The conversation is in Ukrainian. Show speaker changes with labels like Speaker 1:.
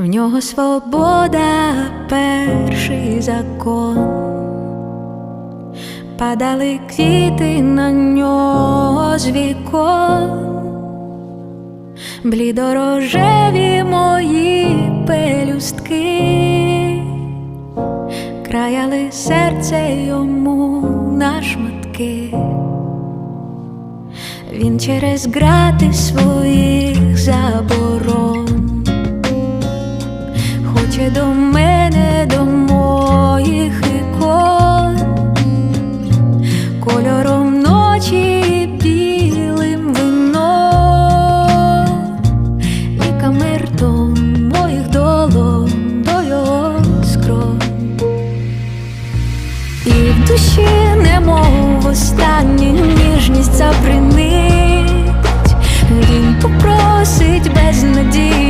Speaker 1: В нього свобода перший закон. Падали квіти на нього з вікон, блідорожеві мої пелюстки, краяли серце йому на шматки. Він через грати своїх хоче до мене, до моїх ікон, кольором ночі білим вином. І камертон моїх долон до його скронь. І в душі немов останню ніжність запринить. Він попросить безнадійно зупини